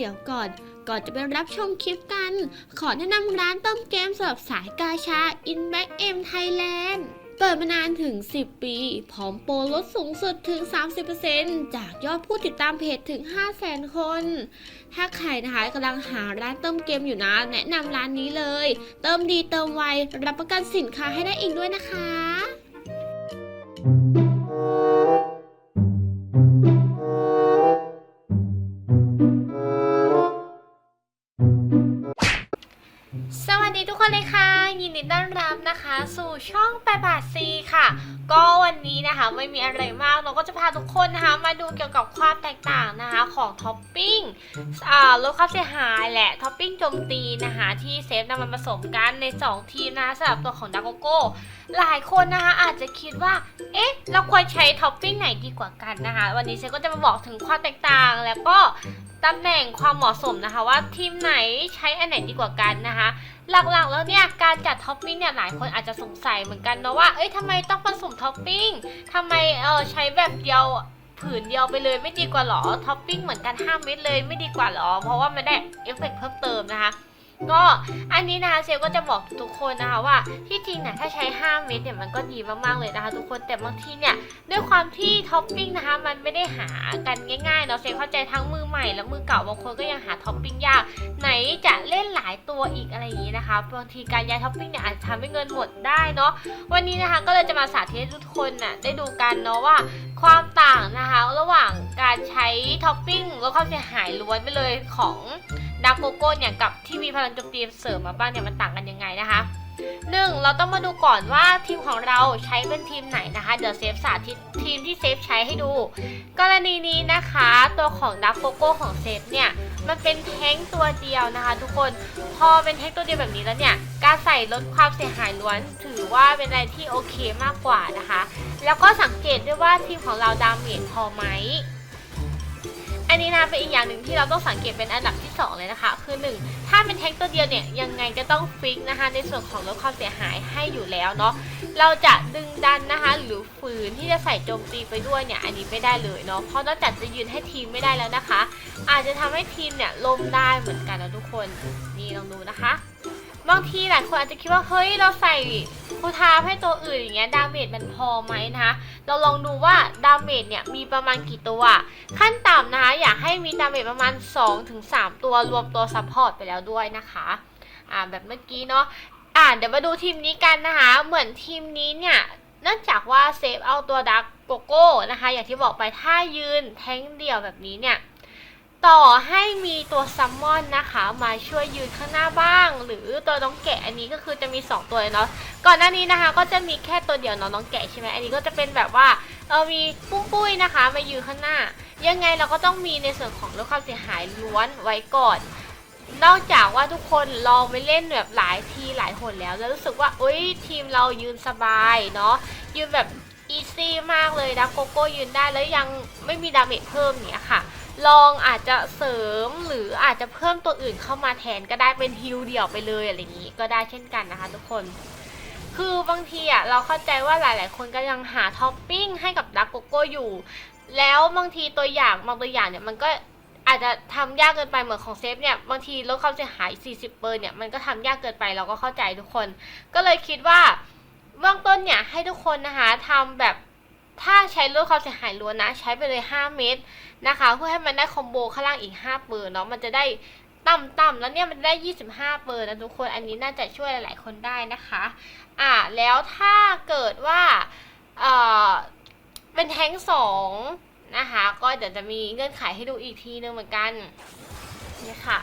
เดี๋ยวก่อน ก่อนจะไปรับชมคลิปกัน ขอแนะนำร้านต้มเกมสำหรับสายกาชา In Back M Thailand เปิดมานานถึง 10 ปี พร้อมโปรลดสูงสุดถึง 30%จากยอดผู้ติดตามเพจถึง 500,000 คน ถ้าใครนะคะกำลังหาร้านเติมเกมอยู่นะ แนะนำร้านนี้เลย เติมดีเติมไว รับประกันสินค้าให้ได้อีกด้วยนะคะ นะคะ สู่ช่องแปดบาทซีค่ะ ก็วันนี้นะคะไม่มีอะไรมากเราก็จะพาทุกคนนะคะมาดูเกี่ยวกับความแตกต่างนะคะของท็อปปิ้งอ่าลดค่าเสียหายและท็อปปิ้งโจมตีนะคะที่เซฟนำมาผสมกันใน 2 ทีมนะคะสำหรับตัวของดาโกโก้หลายคนนะคะอาจจะคิดว่า เอ๊ะ เราควรใช้ท็อปปิ้งไหนดีกว่ากันนะคะ วันนี้เซฟก็จะมาบอกถึงความแตกต่างแล้วก็ ตำแหน่งความเหมาะสมนะคะว่าทีมไหนใช้อันไหนดีกว่ากันนะคะ หลักๆแล้วเนี่ยการจัดท็อปปิ้งเนี่ยหลายคนอาจจะสงสัยเหมือนกันนะว่าเอ้ยทำไมต้องผสมท็อปปิ้งทำไมเออใช้แบบเดียวผืนเดียวไปเลยไม่ดีกว่าหรอท็อปปิ้งเหมือนกัน5เม็ดเลยไม่ดีกว่าหรอ เพราะว่ามันได้เอฟเฟกต์เพิ่มเติมนะคะ ก็อันนี้นะคะเซลก็จะบอกทุกคนนะคะว่าที่จริงเนี่ยถ้าใช้ 5 เม็ดเนี่ยมันก็ดีมากๆเลยนะคะทุกคนแต่บางทีเนี่ยด้วยความที่ท็อปปิ้งนะคะมันไม่ได้หากันง่ายๆเนาะเซลเข้าใจทั้งมือใหม่และมือเก่าบางคนก็ยังหาท็อปปิ้งยากไหนจะเล่นหลายตัวอีกอะไรอย่างนี้นะคะบางทีการย้ายท็อปปิ้งเนี่ยอาจจะทำให้เงินหมดได้เนาะวันนี้นะคะก็เลยจะมาสาธิตให้ทุกคนน่ะได้ดูกันเนาะว่าความต่างนะคะระหว่างการใช้ท็อปปิ้งลดความเสียหายล้วนไปเลยของ ดาร์กโกโก้เนี่ยกับที่มีพลังโจมตีเสริมมาบ้างเนี่ยมันต่างกันยังไงนะคะหนึ่งเราต้องมาดูก่อนว่าทีมของเราใช้เป็นทีมไหนนะคะ เดี๋ยวเซฟสาธิตทีมที่เซฟใช้ให้ดู กรณีนี้นะคะตัวของดักโกโก้ของเซฟเนี่ย มันเป็นแท้งตัวเดียวนะคะ ทุกคนพอเป็นแท้งตัวเดียวแบบนี้แล้วเนี่ย การใส่ลดความเสียหายล้วน ถือว่าเป็นอะไรที่โอเคมากกว่านะคะ แล้วก็สังเกตด้วยว่าทีมของเราดาเมจพอไหม อันนี้นะเป็นอีกอย่างหนึ่งที่เราต้องสังเกตเป็นอันดับที่ 2 เลยนะคะ คือ 1 ถ้าเป็นแท็กตัวเดียวเนี่ยยังไงก็ต้องฟิกนะคะ ในส่วนของลดความเสียหายให้อยู่แล้วเนาะเราจะดึงดันนะคะ หรือฝืนที่จะใส่โจมตีไปด้วยเนี่ยอันนี้ไม่ได้เลยเนาะเพราะนอกจากจะยืนให้ทีมไม่ได้แล้วนะคะ อาจจะทำให้ทีมเนี่ยล้มได้เหมือนกันนะทุกคนนี่ลองดูนะคะ บางทีหลายคนอาจจะคิดว่าเฮ้ยเราใส่คูทาให้ตัวอื่นอย่างเงี้ยดาเมจมันพอไหมนะคะเราลองดูว่าดาเมจเนี่ยมีประมาณกี่ตัว ขั้นต่ำนะคะอยากให้มีดาเมจประมาณ 2-3 ตัวรวมตัวซัพพอร์ตไปแล้วด้วยนะคะอ่าแบบเมื่อกี้เนาะอ่าเดี๋ยวมาดูทีมนี้กันนะคะ เหมือนทีมนี้เนี่ยเนื่องจากว่าเซฟเอาตัวดักโกโก้นะคะ อย่างที่บอกไปถ้ายืนแท้งเดี่ยวแบบนี้เนี่ย ต่อให้มีตัวซัมมอนนะคะ มาช่วยยืนข้างหน้าบ้าง หรือตัวน้องแกะอันนี้ก็คือจะมี 2 ตัวเนาะก่อนหน้านี้นะคะ ก็จะมีแค่ตัวเดียวเนาะน้องแกะใช่ไหมอันนี้ก็จะเป็นแบบว่าเออมีปุ้งปุ้ยนะคะมายืนข้างหน้า ยังไงเราก็ต้องมีในส่วนของลดความเสียหายล้วนไว้ก่อน นอกจากว่าทุกคนลองไปเล่นแบบหลายทีหลายหนแล้ว แล้วรู้สึกว่าเอ้ยทีมเรายืนสบายเนาะยืนแบบอีซี่มากเลยนะโกโก้ยืนได้แล้วยังไม่มีดาเมจเพิ่มเนี่ยค่ะ ลองอาจจะเสริมหรืออาจจะเพิ่มตัวอื่นเข้ามาแทนก็ได้เป็นฮิลเดี่ยวไปเลยอะไรอย่างนี้ก็ได้เช่นกันนะคะ ทุกคน คือบางทีอะเราเข้าใจว่าหลาย ๆ คนก็ยังหาท็อปปิ้งให้กับดักโกโก้อยู่ แล้วบางทีตัวอย่างบางตัวอย่างเนี่ยมันก็อาจจะทำยากเกินไปเหมือนของเซฟเนี่ยบางทีลดความเสียหาย 40เปอร์เนี่ยมันก็ทำยากเกินไปเราก็เข้าใจทุกคน ก็เลยคิดว่าเบื้องต้นเนี่ยให้ทุกคนนะคะทำแบบ ถ้าใช้ลดความเสียหายล้วนนะ ใช้ไปเลย 5 เม็ดนะคะ เพื่อให้มันได้คอมโบข้างล่างอีก 5 เปอร์เนาะมันจะได้ต่ำๆแล้วเนี่ยมันได้ 25 เปอร์นะทุกคนอันนี้น่าจะช่วยหลาย ๆ คนได้นะคะอ่าแล้วถ้าเกิดว่าเอ่อเป็นแท้งสองนะคะก็เดี๋ยวจะมีเงื่อนไขให้ดูอีกทีนึงเหมือนกันนี่ค่ะ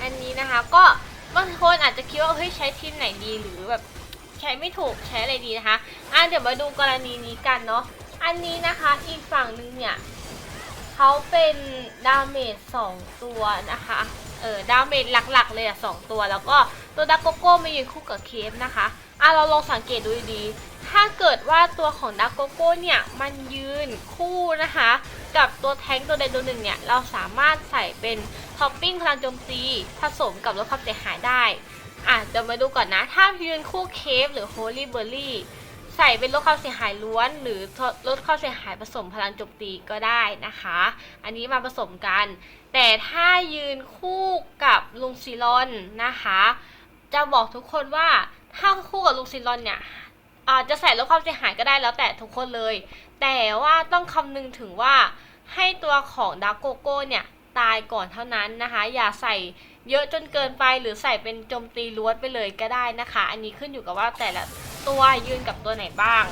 อันนี้นะคะก็บางคนอาจจะคิดว่าเฮ้ยใช้ทีมไหนดีหรือแบบใช้ไม่ถูกใช้อะไรดีนะคะ อะเดี๋ยวมาดูกรณีนี้กันเนาะ อันนี้นะคะอีกฝั่งหนึ่งเนี่ยเขาเป็นดาเมจสองตัวนะคะ เออดาเมจหลักๆเลยอะสองตัว แล้วก็ตัวดักโกโก้มายืนคู่กับเคฟนะคะอะเราลองสังเกตดูดีๆถ้าเกิดว่าตัวของดักโกโก้เนี่ยมันยืนคู่นะคะ กับตัวแท้งตัวใดตัวหนึ่งเนี่ยเราสามารถใส่เป็นท็อปปิ้งพลังโจมตีผสมกับลดความเสียหายได้อะเดี๋ยวมาดูก่อนนะ ถ้ายืนคู่เคฟหรือโฮลี่เบอร์รี่ ใส่เป็นลดความเสียหายล้วน หรือลดความเสียหายผสมพลังโจมตีก็ได้นะคะ อันนี้มาผสมกัน แต่ถ้ายืนคู่กับลุงซิลอนนะคะ จะบอกทุกคนว่าถ้าคู่กับลุงซิลอนเนี่ยอาจจะใส่ลดความเสียหายก็ได้แล้วแต่ทุกคนเลย แต่ว่าต้องคำนึงถึงว่าให้ตัวของดาร์กโกโก้เนี่ยตายก่อนเท่านั้นนะคะ อย่าใส่เยอะจนเกินไปหรือใส่เป็นโจมตีล้วนไปเลยก็ได้นะคะ อันนี้ขึ้นอยู่กับว่าแต่ละ ตัวยืนกับตัวไหนบ้าง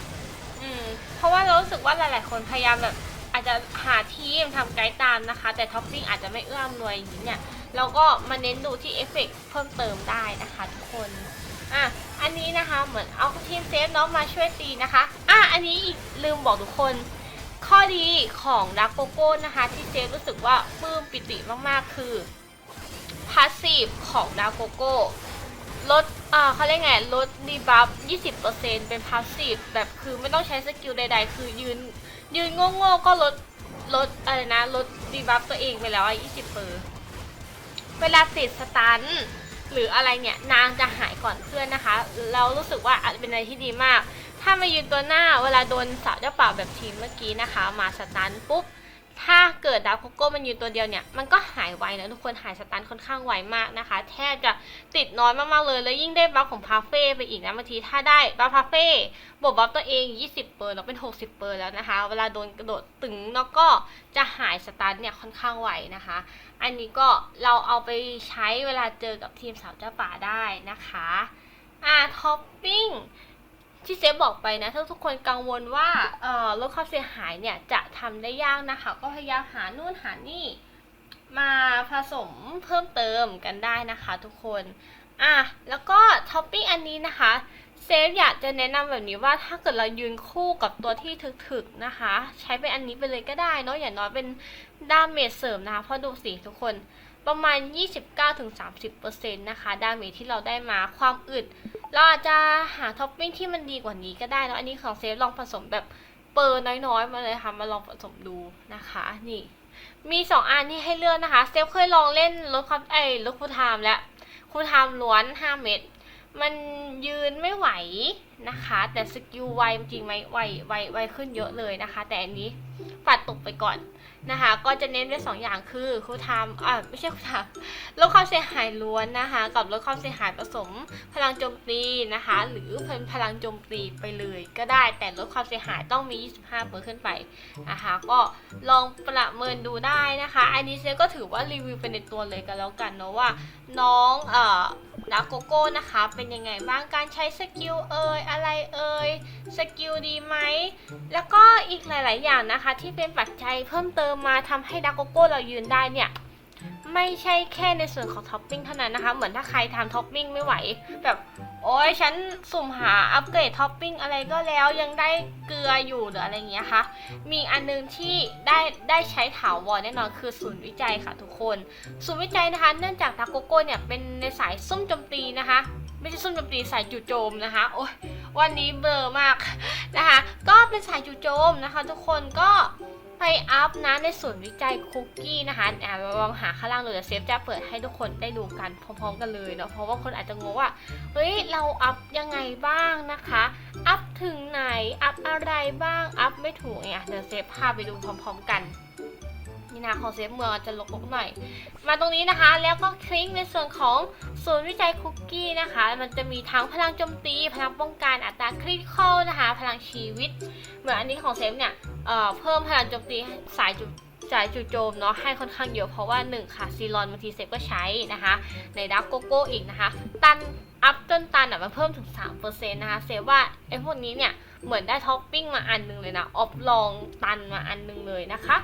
อืม เพราะว่าเรารู้สึกว่าหลาย ๆ คนพยายามแบบอาจจะหาทีมทำไกด์ตามนะคะ แต่ท็อปปิ้งอาจจะไม่เอื้อมหน่วยอย่างนี้เนี่ยเราก็มาเน้นดูที่เอฟเฟกเพิ่มเติมได้นะคะทุกคน อะ อันนี้นะคะเหมือนเอาทีมเซฟเนาะมาช่วยตีนะคะ อะ อันนี้อีกลืมบอกทุกคน ข้อดีของดักโกโก้นะคะ ที่เซฟรู้สึกว่าปลื้มปิติมาก ๆ คือพาสซีฟของดักโกโก้ ลดอ่าเขาเรียกไงลดดีบัฟ20%เป็นพาสซีฟแบบคือไม่ต้องใช้สกิลใดๆ คือยืน ยืนโง่ๆก็ลดลดอะไรนะลดดีบัฟตัวเองไปแล้วอะ20เปอร์เวลาติดสตันหรืออะไรเนี่ยนางจะหายก่อนเพื่อนนะคะ เรารู้สึกว่าอาจจะเป็นอะไรที่ดีมาก ถ้ามายืนตัวหน้าเวลาโดนสาวเจ้าป่าแบบทีมเมื่อกี้นะคะ มาสตันปุ๊บ ถ้าเกิดดาวโคโก้มันยืนตัวเดียวเนี่ย มันก็หายไวนะทุกคนหายสตันค่อนข้างไวมากนะคะ แทบจะติดน้อยมากๆเลย แล้วยิ่งได้บัฟของพาเฟ่ไปอีกนะบางทีถ้าได้บัฟพาเฟ่บวกบัฟตัวเอง 20 เปอร์แล้วเป็น 60 เปอร์แล้วนะคะ เวลาโดนกระโดดตึงแล้วก็จะหายสตันเนี่ยค่อนข้างไวนะคะ อันนี้ก็เราเอาไปใช้เวลาเจอกับทีมสาวเจ้าป่าได้นะคะ อ่าท็อปปิ้ง ที่เซฟบอกไปนะถ้าทุกคนกังวลว่าเอ่อลดความเสียหายเนี่ยจะทำได้ยากนะคะ ก็พยายามหานู่นหานี่มาผสมเพิ่มเติมกันได้นะคะทุกคนอะแล้วก็ท็อปปิ้งอันนี้นะคะเซฟอยากจะแนะนำแบบนี้ว่าถ้าเกิดเรายืนคู่กับตัวที่ถึกๆนะคะ ใช้เป็นอันนี้ไปเลยก็ได้เนาะอย่างน้อยเป็นด้ามเมจเสริมนะคะเพราะดูสิทุกคน ประมาณ 29-30%นะคะ ดาเมจที่เราได้มาความอึด เราอาจจะหาท็อปปิ้งที่มันดีกว่านี้ก็ได้เนาะอันนี้ของเซฟลองผสมแบบเปอร์น้อยๆ มาเลยค่ะ มาลองผสมดูนะคะ นี่ มีสองอันที่ให้เลือกนะคะ เซฟเคยลองเล่นรถความไอ้รถคูลไทม์แล้วคูลไทม์ล้วน 5 เม็ดมันยืนไม่ไหวนะคะ แต่สกิลไวจริงไหมไวไวไวขึ้นเยอะเลยนะคะ แต่อันนี้ปัดตกไปก่อน นะคะ ก็จะเน้นไว้สองอย่างคือคูลไทม์อ่าไม่ใช่คูลไทม์ลดความเสียหายล้วนนะคะ กับลดความเสียหายผสม พลังโจมตีนะคะ หรือเป็นพลังโจมตีไปเลยก็ได้ แต่ลดความเสียหายต้องมี 25เปอร์ขึ้นไปนะคะ ก็ลองประเมินดูได้นะคะ อันนี้เซก็ถือว่ารีวิวเป็นในตัวเลยกันแล้วกันเนาะว่าน้องเอ่อดาโกโก้นะคะ เป็นยังไงบ้างการใช้สกิลเอ่ยอะไรเอ่ยสกิลดีไหมแล้วก็อีกหลาย ๆ อย่างนะคะ ที่เป็นปัจจัยเพิ่มเติมมาทำให้ดาโกโก้เรายืนได้เนี่ยไม่ใช่แค่ในส่วนของท็อปปิ้งเท่านั้นนะคะ เหมือนถ้าใครทำท็อปปิ้งไม่ไหว แบบโอ้ยฉันสุ่มหาอัปเกรดท็อปปิ้งอะไรก็แล้วยังได้เกลืออยู่หรืออะไรเงี้ยค่ะ มีอันนึงที่ได้ได้ใช้ถาวรแน่นอนคือศูนย์วิจัยค่ะทุกคน ศูนย์วิจัยนะคะ เนื่องจากทาโกโก้เนี่ยเป็นในสายซุ่มโจมตีนะคะไม่ใช่ซุ่มโจมตีสายจู่โจมนะคะ โอ้ยวันนี้เบลอมากนะคะ ก็เป็นสายจู่โจมนะคะ ทุกคนก็ ไปอัพนะในศูนวิจัยคุกกี้นะคะอะลองหาข้างล่างเลยเดี๋ยวเซฟจะเปิดให้ทุกคนได้ดูกันพร้อมๆกันเลยเนาะเพราะว่าคนอาจจะงงว่าเฮ้ยเราอัพยังไงบ้างนะคะ อัพถึงไหนอัพอะไรบ้างอัพไม่ถูกเนี่ยเดี๋ยวเซฟพาไปดูพร้อม ๆ กันนี่นะของเซฟเมืองจะลกๆหน่อย มาตรงนี้นะคะ แล้วก็คลิกในส่วนของศูนย์วิจัยคุกกี้นะคะ มันจะมีทั้งพลังโจมตี พลังป้องกันอัตราคริติคอลนะคะ พลังชีวิต เหมือนอันนี้ของเซฟเนี่ย เพิ่มพลังโจมตีสายจุสายจู่โจมเนาะให้ค่อนข้างเยอะเพราะว่า 1 ค่ะ ซีรอนบางทีเซฟก็ใช้นะคะ ในดับโกโก้อีกนะคะ ตันอัพจนตันอะมันเพิ่มถึง 3%นะคะ เซฟว่าไอ้พวกนี้เนี่ยเหมือนได้ท็อปปิ้งมาอันหนึงเลยนะ ออฟลองตันมาอันหนึงเลยนะคะ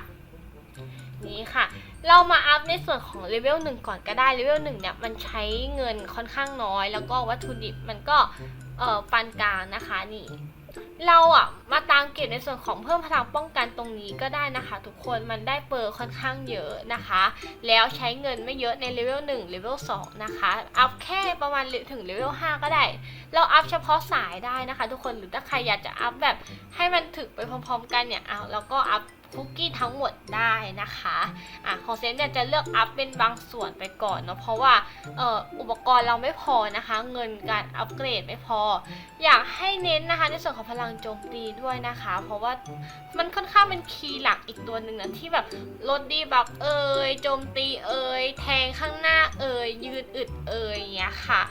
นี่ค่ะ เรามาอัพในส่วนของเลเวลหนึ่งก่อนก็ได้เลเวลหนึ่งเนี่ยมันใช้เงินค่อนข้างน้อย แล้วก็วัตถุดิบมันก็เอ่อปานกลางนะคะนี่ เราอะมาตามเก็บในส่วนของเพิ่มพลังป้องกันตรงนี้ก็ได้นะคะ ทุกคนมันได้เปอร์ค่อนข้างเยอะนะคะ แล้วใช้เงินไม่เยอะในเลเวล1เลเวล2นะคะอัพแค่ประมาณถึงเลเวล5ก็ได้ เราอัพเฉพาะสายได้นะคะ ทุกคนหรือถ้าใครอยากจะอัพแบบให้มันถึกไปพร้อมๆ กันเนี่ยเอาแล้วก็อัพ คุกกี้ทั้งหมดได้นะคะอะของเซนเนี่ยจะเลือกอัพเป็นบางส่วนไปก่อนเนาะเพราะว่าเอ่ออุปกรณ์เราไม่พอนะคะ เงินการอัปเกรดไม่พอ อยากให้เน้นนะคะในส่วนของพลังโจมตีด้วยนะคะ เพราะว่ามันค่อนข้างเป็นคีย์หลักอีกตัวหนึ่งนะที่แบบลดดีบัฟเอ่ยโจมตีเอ่ยแทงข้างหน้าเอ่ยยืนอึดเอ่ยอย่างเงี้ยค่ะ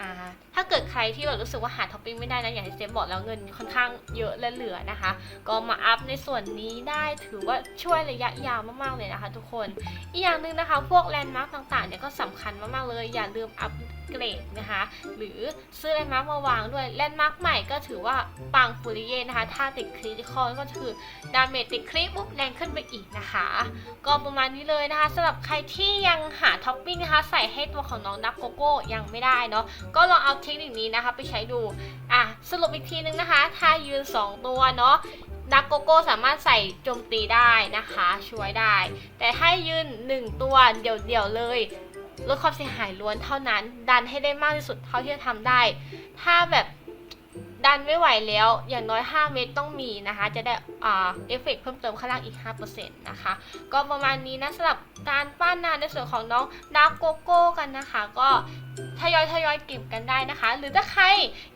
อ่าถ้าเกิดใครที่แบบรู้สึกว่าหาท็อปปิ้งไม่ได้นะอย่างที่เซฟบอกแล้วเงินค่อนข้างเยอะและเหลือนะคะ ก็มาอัพในส่วนนี้ได้ถือว่าช่วยระยะยาวมากๆเลยนะคะ ทุกคน อีกอย่างหนึ่งนะคะ พวกแลนด์มาร์กต่างๆเนี่ยก็สำคัญมากๆเลย อย่าลืมอัพ เกรดนะคะ หรือซื้อแลนด์มาร์กมาวางด้วยแลนด์มาร์กใหม่ก็ถือว่าปังฟูริเย่นะคะ ถ้าติดคริติคอลก็คือดาเมจติดคริปุ๊บแรงขึ้นไปอีกนะคะ ก็ประมาณนี้เลยนะคะสำหรับใครที่ยังหาท็อปปิ้งนะคะ ใส่ให้ตัวของน้องดักโกโก้ยังไม่ได้เนาะก็ลองเอาเทคนิคนี้นะคะไปใช้ดูอะสรุปอีกทีนึงนะคะ ถ้ายืน 2 ตัวเนาะดักโกโก้สามารถใส่โจมตีได้นะคะ ช่วยได้ แต่ถ้ายืน 1 ตัวเดี่ยวๆเลย ลดความเสียหายล้วนเท่านั้น ดันให้ได้มากที่สุดเท่าที่จะทำได้ ถ้าแบบดันไม่ไหวแล้ว อย่างน้อย 5 เม็ดต้องมีนะคะ จะได้เอฟเฟกต์เพิ่มเติมข้างล่างอีก 5%นะคะ ก็ประมาณนี้นะสำหรับการปั้นนานในส่วนของน้องดักโกโก้กันนะคะ ก็ทยอยทยอยเก็บกันได้นะคะ หรือถ้าใคร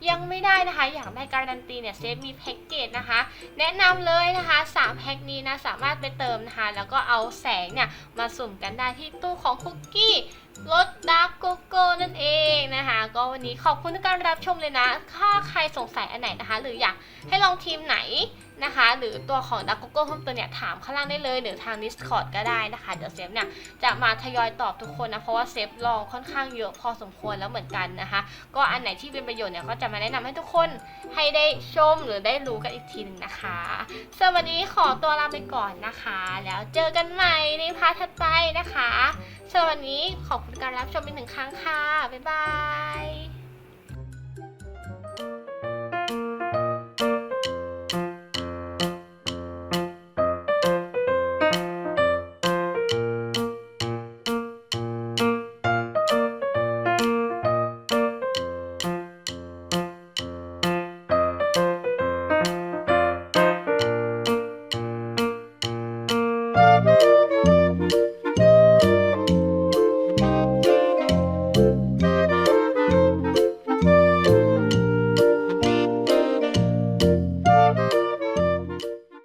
ยังไม่ได้นะคะ อยากได้การันตีเนี่ยเซฟมีแพ็กเกจนะคะ แนะนำเลยนะคะ 3แพ็คนี้นะสามารถไปเติมนะคะ แล้วก็เอาแสงเนี่ยมาสุ่มกันได้ที่ตู้ของคุกกี้รสดาร์กโกโก้นั่นเองนะคะ ก็วันนี้ขอบคุณทุกการรับชมเลยนะ ถ้าใครสงสัยอันไหนนะคะ หรืออยากให้ลองทีมไหน นะคะ หรือตัวของดาร์กโกโก้เพิ่มเติมเนี่ยถามข้างล่างได้เลย หรือทาง Discord ก็ได้นะคะ เดี๋ยวเซฟเนี่ยจะมาทยอยตอบทุกคนนะ เพราะว่าเซฟลองค่อนข้างเยอะพอสมควรแล้วเหมือนกันนะคะ ก็อันไหนที่เป็นประโยชน์เนี่ยก็จะมาแนะนำให้ทุกคนให้ได้ชมหรือได้รู้กันอีกทีหนึ่งนะคะสวันนี้ขอตัวลาไปก่อนนะคะ แล้วเจอกันใหม่ในพาร์ทถัดไปนะคะสำหรับวันนี้ขอบคุณการรับชมเป็นหนึ่งครั้งค่ะ บ๊ายบาย